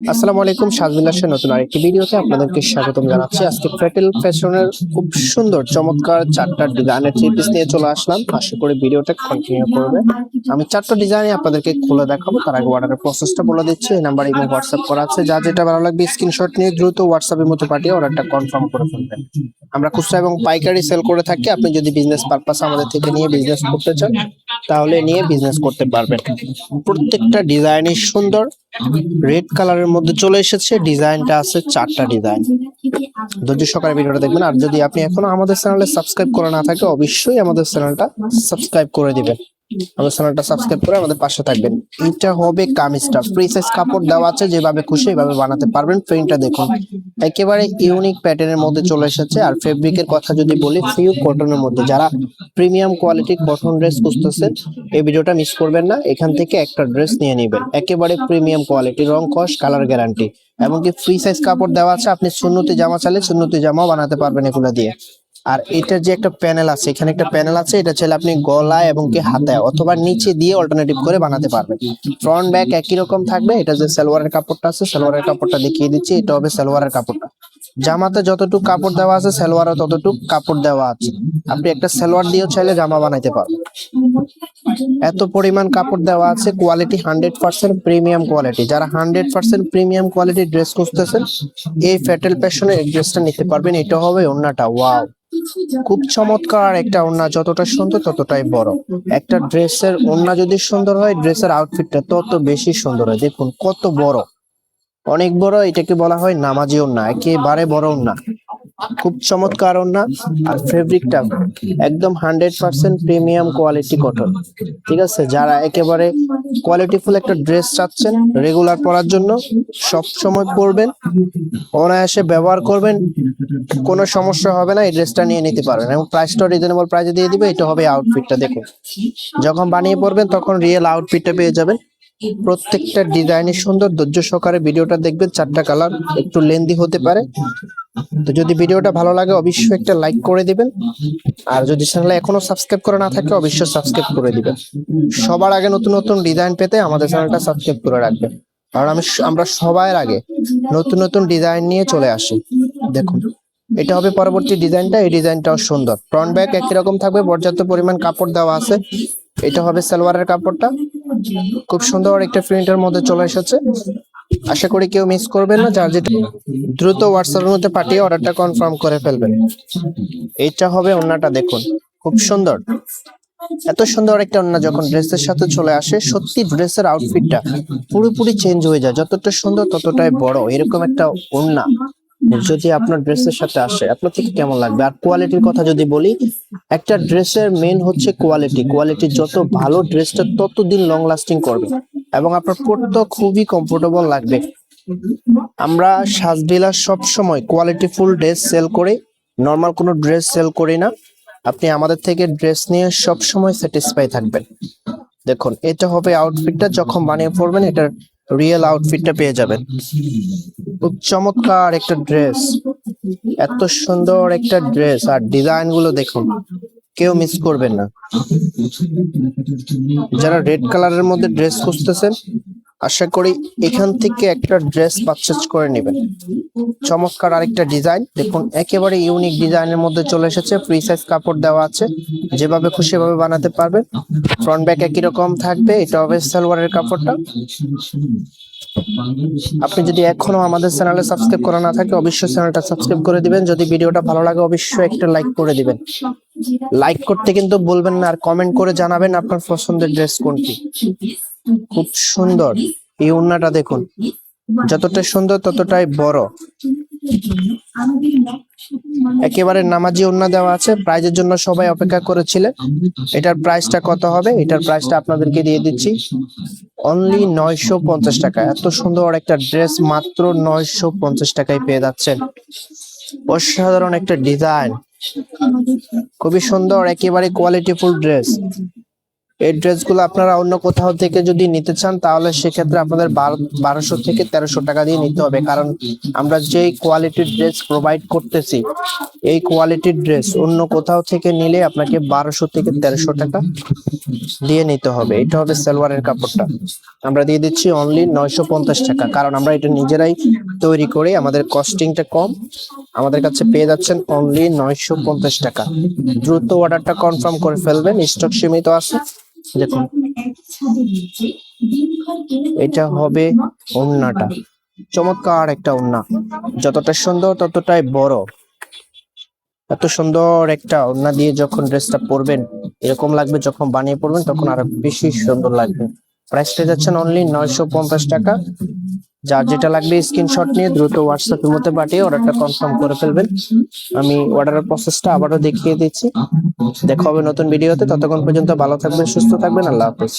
আসসালামু আলাইকুম সাজবিলাসের নতুন আরেকটি ভিডিওতে। আপনাদেরকে স্বাগতম জানাচ্ছি। আজকে ফেটেল ফ্যাশনের খুব সুন্দর, চমৎকার চারটা ডিজাইনের থ্রি পিস নিয়ে চলে আসলাম। আশা করি ভিডিওটা কন্টিনিউ করবে। আমি চারটা ডিজাইন আপনাদেরকে খুলে দেখাবো। তার আগে অর্ডারের প্রসেসটা বলে দিচ্ছি। এই নাম্বার ইমো হোয়াটসঅ্যাপ করা আছে। যা যেটা ভালো লাগবে স্ক্রিনশট নিয়ে দ্রুত হোয়াটসঅ্যাপের মধ্যে পাঠিয়ে অর্ডারটা কনফার্ম করে ফেলবেন। আমরা খুচরা এবং পাইকারি সেল করে থাকি। আপনি যদি বিজনেস পারপাস আমাদের থেকে নিয়ে বিজনেস করতে চান, তাহলে নিয়ে বিজনেস করতে পারবেন। প্রত্যেকটা ডিজাইনই সুন্দর। রেড কালারের মধ্যে চলে এসেছে, ডিজাইনটা আছে চারটা ডিজাইন। ধৈর্য সকালে ভিডিওটা দেখবেন। আর যদি আপনি এখনও আমাদের চ্যানেলে সাবস্ক্রাইব করে না থাকে অবশ্যই আমাদের চ্যানেলটা সাবস্ক্রাইব করে দিবেন। আমাদের চ্যানেলটা সাবস্ক্রাইব করে আমাদের পাশে থাকবেন। এটা হবে কামিজটা। ফ্রি সাইজ কাপড় দেওয়া আছে, যেভাবে খুশি এভাবে বানাতে পারবেন। প্রিন্টটা দেখুন। একেবারে ইউনিক প্যাটার্নের মধ্যে চলে এসেছে। আর ফেব্রিকের কথা যদি বলি ফিউ কটনের মধ্যে। যারা প্রিমিয়াম কোয়ালিটি কটন ড্রেস খুঁজতেছেন, এই ভিডিওটা মিস করবেন না। এখান থেকে একটা ড্রেস নিয়ে নেবেন। একেবারে প্রিমিয়াম কোয়ালিটি রং কস কালার গ্যারান্টি এমনকি ফ্রি সাইজ কাপড় দেওয়া আছে। আপনি সুন্নতি জামা চাইলে সুন্নতি জামাও বানাতে পারবেন এগুলো দিয়ে। আর এটার যে একটা প্যানেল আছে, এখানে একটা প্যানেল আছে, এটা চাইলে আপনি গলায় এবং কি হাতে অথবা নিচে দিয়ে অল্টারনেটিভ করে বানাতে পারবেন। ফ্রন্ট ব্যাক একই রকম থাকবে, এটা যে সালোয়ারের কাপড়টা আছে, সালোয়ারের কাপড়টা দেখিয়ে দিচ্ছি, এটা হবে সালোয়ারের কাপড়টা। জামাতে যতটুকু কাপড় দেওয়া আছে সালোয়ারও ততটুকু কাপড় দেওয়া আছে। আপনি একটা সালোয়ার দিয়েও চাইলে জামা বানাইতে পারবেন। এত পরিমাণ কাপড় দেওয়া আছে quality hundred percent premium quality যারা হান্ড্রেড পার্সেন্ট প্রিমিয়াম কোয়ালিটির ড্রেস খুঁজতেছেন, এই ফ্যাটেল প্যাশনের ড্রেসটা নিতে পারবেন, এটা হবে অন্যটা ওয়াও খুব চমৎকার একটা ওড়না, যতটা সুন্দর ততটাই বড়। একটা ড্রেসের ওড়না যদি সুন্দর হয়, ড্রেসের আউটফিটটা তত বেশি সুন্দর হয়। দেখুন, কত বড়। অনেক বড় এটাকে বলা হয় নামাজি ওড়না, একেবারে বড় ওন্না খুব চমৎকার ওন্না আর ফেব্রিকটা একদম hundred percent premium quality cotton ঠিক আছে? যারা একেবারে কোয়ালিটিফুল একটা ড্রেস চাচ্ছেন রেগুলার পরার জন্য সব সময় পরবেন, অনায়াসে ব্যবহার করবেন, কোনো সমস্যা হবে না, এই ড্রেসটা নিয়ে নিতে পারবেন এবং প্রাইসটা রিজনেবল প্রাইসে দিয়ে দিবে, এটা হবে আউটফিটটা দেখুন। যখন বানিয়ে পড়বেন তখন রিয়েল আউটফিটটা পেয়ে যাবেন। প্রত্যেকটা ডিজাইনের সুন্দর। ধৈর্য সহকারে ভিডিওটা দেখবেন, চারটা কালার একটু লেন্দি হতে পারে। তো যদি ভিডিওটা ভালো লাগে, অবশ্যই একটা লাইক করে দিবেন। আর যদি চ্যানেলে এখনও সাবস্ক্রাইব করে না থাকে, অবশ্যই সাবস্ক্রাইব করে দিবেন। সবার আগে নতুন নতুন ডিজাইন পেতে আমাদের চ্যানেলটা সাবস্ক্রাইব করে রাখবেন। কারণ আমি আমরা সবার আগে নতুন নতুন ডিজাইন নিয়ে চলে আসি। দেখুন, এটা হবে পরবর্তী ডিজাইনটা এই ডিজাইনটাও সুন্দর। ফ্রন্ট ব্যাক একই রকম থাকবে, পর্যাপ্ত পরিমাণ কাপড় দেওয়া আছে। এটা হবে সালোয়ারের কাপড়টা। খুব সুন্দর একটা প্রিন্টের মধ্যে চলে এসেছে। আশা করি কেউ মিস করবেন না, যার যেটা দ্রুত হোয়াটসঅ্যাপের মধ্যে পাঠিয়ে অর্ডারটা কনফার্ম করে ফেলবেন। এইটা হবে ওন্নাটা, দেখুন, খুব সুন্দর। এত সুন্দর একটা ওন্না যখন ড্রেসের সাথে চলে আসে, সত্যি ড্রেসের আউটফিটটা পুরোপুরি চেঞ্জ হয়ে যায়। যতটা সুন্দর ততটাই বড়, এরকম একটা ওন্না। যদি আপনার ড্রেসের সাথে আসে আপনার থেকে কেমন লাগবে? আর কোয়ালিটির কথা যদি বলি একটা ড্রেসের মেন হচ্ছে কোয়ালিটি কোয়ালিটি যত ভালো ড্রেসটা তত দিন লং লাস্টিং করবে। এবং আপনার পরতে খুবই কমফোর্টেবল লাগবে। আমরা সাজবিলাস সব সময় কোয়ালিটি ফুল ড্রেস সেল করি। নর্মাল কোনো ড্রেস সেল করি না। আপনি আমাদের থেকে ড্রেস নিয়ে সব সময় স্যাটিসফাই থাকবেন। দেখুন এটা হবে আউটফিটটা যখন বানিয়ে পড়বেন এটার রিয়েল আউটফিটটা পেয়ে যাবেন। খুব চমৎকার একটা ড্রেস এত সুন্দর একটা ড্রেস আর ডিজাইনগুলো দেখুন, কেউ মিস করবেন না। যারা রেড কালারের মধ্যে ড্রেস খুঁজতেছেন আশা করি এখান থেকে একটা ড্রেস পারচেজ করে নেবেন। চমৎকার আরেকটা ডিজাইন দেখুন, একেবারে ইউনিক ডিজাইনের মধ্যে চলে এসেছে। ফ্রি সাইজ কাপড় দেওয়া আছে। যেভাবে খুশি ভাবে বানাতে পারবেন। ফ্রন্ট ব্যাক একই রকম থাকবে। এটা হবে সালোয়ারের কাপড়টা। আপনি যদি এখনও আমাদের চ্যানেলে সাবস্ক্রাইব করা না থাকে, অবশ্যই চ্যানেলটা সাবস্ক্রাইব করে দিবেন। যদি ভিডিওটা ভালো লাগে, অবশ্যই একটা লাইক করে দিবেন। লাইক করতে কিন্তু বলবেন না। আর কমেন্ট করে জানাবেন আপনার পছন্দের ড্রেস কোনটি। খুব সুন্দর। এই ওড়নাটা দেখুন। যতটা সুন্দর, ততটাই বড়। একেবারে নামাজি ওড়না দেওয়া আছে। প্রাইজের জন্য সবাই অপেক্ষা করেছিলেন। এটার প্রাইসটা কত হবে? এটার প্রাইসটা আপনাদেরকে দিয়ে দিচ্ছি। অনলি নয়শো পঞ্চাশ টাকা। এত সুন্দর একটা ড্রেস মাত্র নয়শো পঞ্চাশ টাকায় পেয়ে যাচ্ছেন। অসাধারণ একটা ডিজাইন। খুবই সুন্দর, একেবারে কোয়ালিটিফুল ড্রেস এই ড্রেসগুলো আপনারা অন্য কোথাও থেকে যদি নিতে চান, তাহলে সেক্ষেত্রে আপনাদের বারোশো থেকে তেরোশো টাকা দিয়ে নিতে হবে। কারণ আমরা যেই কোয়ালিটির ড্রেস প্রোভাইড করতেছি, এই কোয়ালিটির ড্রেস অন্য কোথাও থেকে নিলে আপনাকে বারোশো থেকে তেরোশো টাকা দিয়ে নিতে হবে। এটা হবে সালোয়ারের কাপড়টা। আমরা দিয়ে দিচ্ছি অনলি নয়শো পঞ্চাশ টাকা। কারণ আমরা এটা নিজেরাই তৈরি করে আমাদের কস্টিংটা কম। আমাদের কাছে পেয়ে যাচ্ছেন অনলি নয়শো পঞ্চাশ টাকা। দ্রুত অর্ডারটা কনফার্ম করে ফেলবেন। স্টক সীমিত আছে। দেখুন। এটা হবে ওন্নাটা। চমৎকার একটা ওন্না। যতটা সুন্দর, ততটাই বড়। এত সুন্দর একটা ওন্না দিয়ে যখন ড্রেসটা পরবেন, এরকম লাগবে যখন বানিয়ে পরবেন, তখন আরও বেশি সুন্দর লাগবে। প্রাইসটা যাচ্ছেন অনলি নয়শো পঞ্চাশ টাকা। যার যেটা লাগবে স্ক্রিনশট নিয়ে দ্রুত হোয়াটসঅ্যাপের মধ্যে পাঠিয়ে অর্ডারটা কনফার্ম করে ফেলবেন। আমি অর্ডারের প্রসেসটা আবারও দেখিয়ে দিচ্ছি। দেখা হবে নতুন ভিডিওতে ততক্ষণ পর্যন্ত ভালো থাকবেন, সুস্থ থাকবেন। আল্লাহ হাফেজ।